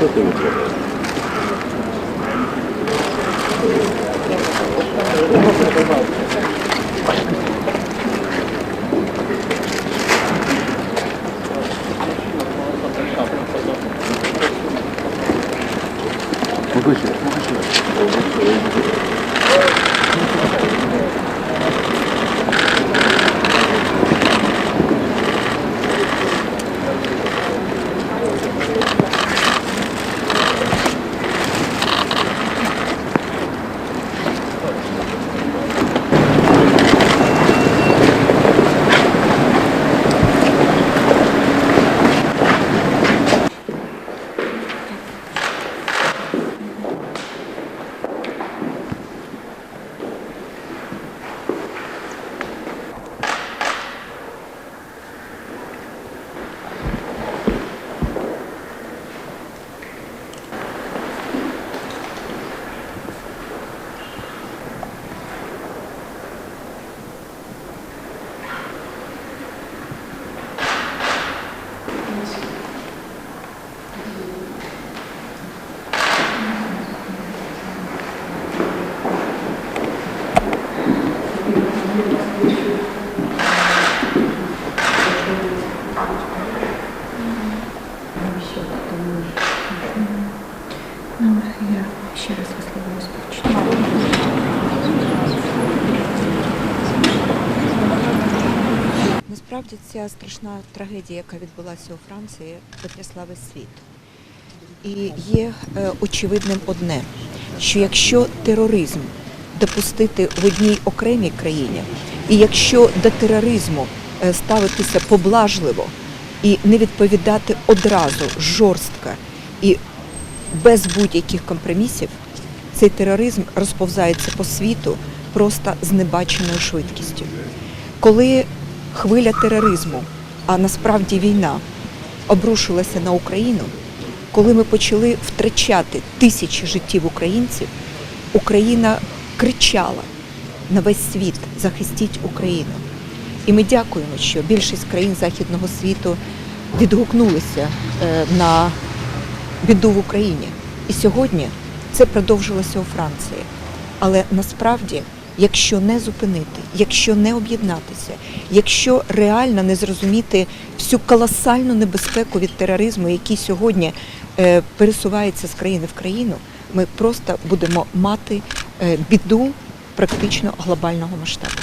ちょっと見てください。Ти витворяєш? Я ще раз висловлюю співчуття. Насправді ця страшна трагедія, яка відбулася у Франції, потрясла весь світ. І є е, очевидним одне, що якщо тероризм допустити в одній окремій країні, і якщо до тероризму ставитися поблажливо і не відповідати одразу жорстко і без будь-яких компромісів, цей тероризм розповзається по світу просто з небаченою швидкістю. Коли хвиля тероризму, а насправді війна, обрушилася на Україну, коли ми почали втрачати тисячі життів українців, Україна кричала на весь світ захистіть Україну. І ми дякуємо, що більшість країн західного світу відгукнулися е, на біду в Україні. І сьогодні це продовжилося у Франції. Але насправді, якщо не зупинити, якщо не об'єднатися, якщо реально не зрозуміти всю колосальну небезпеку від тероризму, який сьогодні е, пересувається з країни в країну, ми просто будемо мати е, біду практично глобального масштабу.